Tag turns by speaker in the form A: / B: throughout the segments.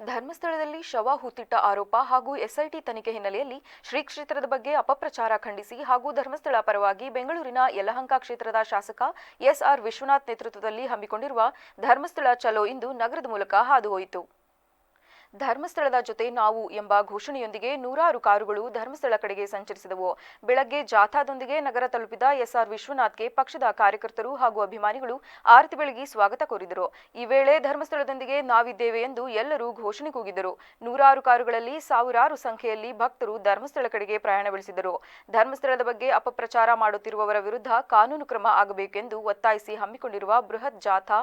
A: ಧರ್ಮಸ್ಥಳದಲ್ಲಿ ಶವ ಹೂತಿಟ್ಟ ಆರೋಪ ಹಾಗೂ ಎಸ್ಐಟಿ ತನಿಖೆ ಹಿನ್ನೆಲೆಯಲ್ಲಿ ಶ್ರೀ ಕ್ಷೇತ್ರದ ಬಗ್ಗೆ ಅಪಪ್ರಚಾರ ಖಂಡಿಸಿ ಹಾಗೂ ಧರ್ಮಸ್ಥಳ ಪರವಾಗಿ ಬೆಂಗಳೂರಿನ ಯಲಹಂಕ ಕ್ಷೇತ್ರದ ಶಾಸಕ ಎಸ್ಆರ್ ವಿಶ್ವನಾಥ್ ನೇತೃತ್ವದಲ್ಲಿ ಹಮ್ಮಿಕೊಂಡಿರುವ ಧರ್ಮಸ್ಥಳ ಚಲೋ ಇಂದು ನಗರದ ಮೂಲಕ ಹಾದುಹೋಯಿತು ಧರ್ಮಸ್ಥಳದ ಜೊತೆ ನಾವು ಎಂಬ ಘೋಷಣೆಯೊಂದಿಗೆ ನೂರಾರು ಕಾರುಗಳು ಧರ್ಮಸ್ಥಳ ಕಡೆಗೆ ಸಂಚರಿಸಿದವು. ಬೆಳಗ್ಗೆ ಜಾಥಾದೊಂದಿಗೆ ನಗರ ತಲುಪಿದ ಎಸ್ಆರ್ ವಿಶ್ವನಾಥ್ಗೆ ಪಕ್ಷದ ಕಾರ್ಯಕರ್ತರು ಹಾಗೂ ಅಭಿಮಾನಿಗಳು ಆರತಿ ಬೆಳಗಿ ಸ್ವಾಗತ ಕೋರಿದರು. ಈ ವೇಳೆ ಧರ್ಮಸ್ಥಳದೊಂದಿಗೆ ನಾವಿದ್ದೇವೆ ಎಂದು ಎಲ್ಲರೂ ಘೋಷಣೆ ಕೂಗಿದರು. ನೂರಾರು ಕಾರುಗಳಲ್ಲಿ ಸಾವಿರಾರು ಸಂಖ್ಯೆಯಲ್ಲಿ ಭಕ್ತರು ಧರ್ಮಸ್ಥಳ ಕಡೆಗೆ ಪ್ರಯಾಣ ಬೆಳೆಸಿದರು. ಧರ್ಮಸ್ಥಳದ ಬಗ್ಗೆ ಅಪಪ್ರಚಾರ ಮಾಡುತ್ತಿರುವವರ ವಿರುದ್ಧ ಕಾನೂನು ಕ್ರಮ ಆಗಬೇಕೆಂದು ಒತ್ತಾಯಿಸಿ ಹಮ್ಮಿಕೊಂಡಿರುವ ಬೃಹತ್ ಜಾಥಾ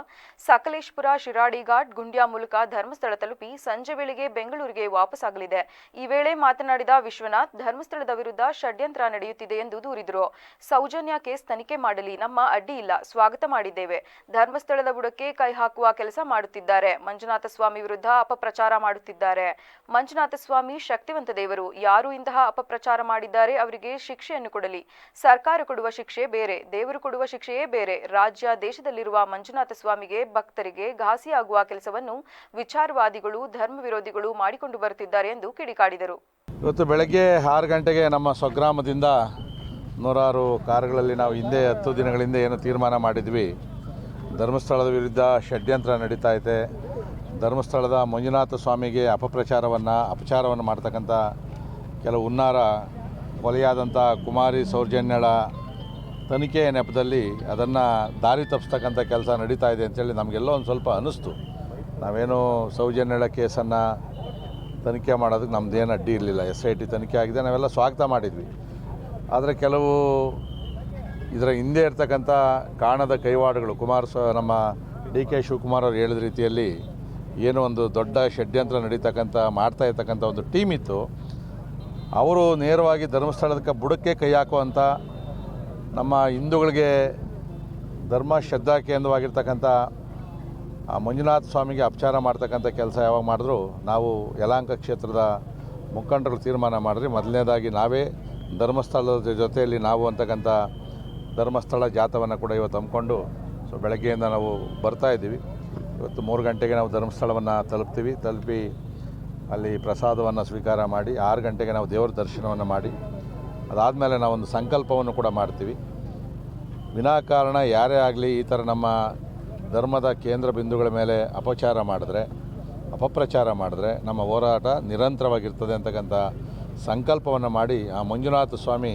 A: ಸಕಲೇಶ್ಪುರ ಶಿರಾಡಿ ಘಾಟ್ ಗುಂಡ್ಯಾ ಮೂಲಕ ಧರ್ಮಸ್ಥಳ ತಲುಪಿ ಸಂಜೆ ವೇಳೆಗೆ ಬೆಂಗಳೂರಿಗೆ ವಾಪಸ್ಸಾಗಲಿದೆ. ಈ ವೇಳೆ ಮಾತನಾಡಿದ ವಿಶ್ವನಾಥ್, ಧರ್ಮಸ್ಥಳದ ವಿರುದ್ಧ ಷಡ್ಯಂತ್ರ ನಡೆಯುತ್ತಿದೆ ಎಂದು ದೂರಿದರು. ಸೌಜನ್ಯ ಕೇಸ್ ತನಿಖೆ ಮಾಡಲಿ, ನಮ್ಮ ಅಡ್ಡಿ ಇಲ್ಲ, ಸ್ವಾಗತ ಮಾಡಿದ್ದೇವೆ. ಧರ್ಮಸ್ಥಳದ ಬುಡಕ್ಕೆ ಕೈ ಹಾಕುವ ಕೆಲಸ ಮಾಡುತ್ತಿದ್ದಾರೆ. ಮಂಜುನಾಥ ಸ್ವಾಮಿ ವಿರುದ್ಧ ಅಪಪ್ರಚಾರ ಮಾಡುತ್ತಿದ್ದಾರೆ. ಮಂಜುನಾಥ ಸ್ವಾಮಿ ಶಕ್ತಿವಂತ ದೇವರು, ಯಾರು ಇಂತಹ ಅಪಪ್ರಚಾರ ಮಾಡಿದ್ದಾರೆ ಅವರಿಗೆ ಶಿಕ್ಷೆಯನ್ನು ಕೊಡಲಿ. ಸರ್ಕಾರ ಕೊಡುವ ಶಿಕ್ಷೆ ಬೇರೆ, ದೇವರು ಕೊಡುವ ಶಿಕ್ಷೆಯೇ ಬೇರೆ. ರಾಜ್ಯ, ದೇಶದಲ್ಲಿರುವ ಮಂಜುನಾಥ ಸ್ವಾಮಿಗೆ ಭಕ್ತರಿಗೆ ಘಾಸಿಯಾಗುವ ಕೆಲಸವನ್ನು ವಿಚಾರವಾದಿಗಳು ಧರ್ಮ ವಿರೋಧಿಗಳು ಮಾಡಿಕೊಂಡು ಬರುತ್ತಿದ್ದಾರೆ ಎಂದು ಕಿಡಿಕಾಡಿದರು.
B: ಇವತ್ತು ಬೆಳಗ್ಗೆ ಆರು ಗಂಟೆಗೆ ನಮ್ಮ ಸ್ವಗ್ರಾಮದಿಂದ ನೂರಾರು ಕಾರುಗಳಲ್ಲಿ ನಾವು ಹಿಂದೆ ಹತ್ತು ದಿನಗಳಿಂದ ಏನು ತೀರ್ಮಾನ ಮಾಡಿದ್ವಿ. ಧರ್ಮಸ್ಥಳದ ವಿರುದ್ಧ ಷಡ್ಯಂತ್ರ ನಡೀತಾ ಇದೆ. ಧರ್ಮಸ್ಥಳದ ಮಂಜುನಾಥ ಸ್ವಾಮಿಗೆ ಅಪಪ್ರಚಾರವನ್ನು, ಅಪಚಾರವನ್ನು ಮಾಡ್ತಕ್ಕಂಥ ಕೆಲವು ಹುನ್ನಾರ ಕೊಲೆಯಾದಂಥ ಕುಮಾರಿ ಸೌರ್ಜನ್ಯಳ ತನಿಖೆಯ ನೆಪದಲ್ಲಿ ಅದನ್ನು ದಾರಿ ತಪ್ಪಿಸ್ತಕ್ಕಂಥ ಕೆಲಸ ನಡೀತಾ ಇದೆ ಅಂತೇಳಿ ನಮಗೆಲ್ಲ ಒಂದು ಸ್ವಲ್ಪ ಅನ್ನಿಸ್ತು ನಾವೇನು ಸೌಜನ್ಯಳ ಕೇಸನ್ನು ತನಿಖೆ ಮಾಡೋದಕ್ಕೆ ನಮ್ಮದೇನು ಅಡ್ಡಿ ಇರಲಿಲ್ಲ. ಎಸ್ ಐ ಟಿ ತನಿಖೆ ಆಗಿದೆ, ನಾವೆಲ್ಲ ಸ್ವಾಗತ ಮಾಡಿದ್ವಿ. ಆದರೆ ಕೆಲವು ಇದರ ಹಿಂದೆ ಇರ್ತಕ್ಕಂಥ ಕಾಣದ ಕೈವಾಡುಗಳು, ಕುಮಾರ್ ಸ, ನಮ್ಮ ಡಿ ಕೆ ಶಿವಕುಮಾರ್ ಅವರು ಹೇಳಿದ ರೀತಿಯಲ್ಲಿ ಏನೋ ಒಂದು ದೊಡ್ಡ ಷಡ್ಯಂತ್ರ ನಡೀತಕ್ಕಂಥ, ಮಾಡ್ತಾ ಇರ್ತಕ್ಕಂಥ ಒಂದು ಟೀಮ್ ಇತ್ತು. ಅವರು ನೇರವಾಗಿ ಧರ್ಮಸ್ಥಳದ ಬುಡಕ್ಕೆ ಕೈ ಹಾಕುವಂಥ ನಮ್ಮ ಹಿಂದೂಗಳಿಗೆ ಧರ್ಮ ಶ್ರದ್ಧಾ ಕೇಂದ್ರವಾಗಿರ್ತಕ್ಕಂಥ ಆ ಮಂಜುನಾಥ ಸ್ವಾಮಿಗೆ ಅಪಚಾರ ಮಾಡ್ತಕ್ಕಂಥ ಕೆಲಸ ಯಾವಾಗ ಮಾಡಿದ್ರು, ನಾವು ಯಲಾಂಕ ಕ್ಷೇತ್ರದ ಮುಖಂಡರು ತೀರ್ಮಾನ ಮಾಡಿದ್ರಿ. ಮೊದಲನೇದಾಗಿ ನಾವೇ ಧರ್ಮಸ್ಥಳದ ಜೊತೆಯಲ್ಲಿ ನಾವು ಅಂತಕ್ಕಂಥ ಧರ್ಮಸ್ಥಳ ಜಾಥವನ್ನು ಕೂಡ ಇವತ್ತು ಹಮ್ಮಿಕೊಂಡು, ಸೊ ಬೆಳಗ್ಗೆಯಿಂದ ನಾವು ಬರ್ತಾ ಇದ್ದೀವಿ. ಇವತ್ತು ಮೂರು ಗಂಟೆಗೆ ನಾವು ಧರ್ಮಸ್ಥಳವನ್ನು ತಲುಪ್ತೀವಿ. ತಲುಪಿ ಅಲ್ಲಿ ಪ್ರಸಾದವನ್ನು ಸ್ವೀಕಾರ ಮಾಡಿ, ಆರು ಗಂಟೆಗೆ ನಾವು ದೇವರ ದರ್ಶನವನ್ನು ಮಾಡಿ, ಅದಾದಮೇಲೆ ನಾವೊಂದು ಸಂಕಲ್ಪವನ್ನು ಕೂಡ ಮಾಡ್ತೀವಿ. ವಿನಾಕಾರಣ ಯಾರೇ ಆಗಲಿ ಈ ಥರ ನಮ್ಮ ಧರ್ಮದ ಕೇಂದ್ರ ಬಿಂದುಗಳ ಮೇಲೆ ಅಪಚಾರ ಮಾಡಿದ್ರೆ, ಅಪಪ್ರಚಾರ ಮಾಡಿದ್ರೆ ನಮ್ಮ ಹೋರಾಟ ನಿರಂತರವಾಗಿರ್ತದೆ ಅಂತಕ್ಕಂಥ ಸಂಕಲ್ಪವನ್ನು ಮಾಡಿ ಆ ಮಂಜುನಾಥ ಸ್ವಾಮಿ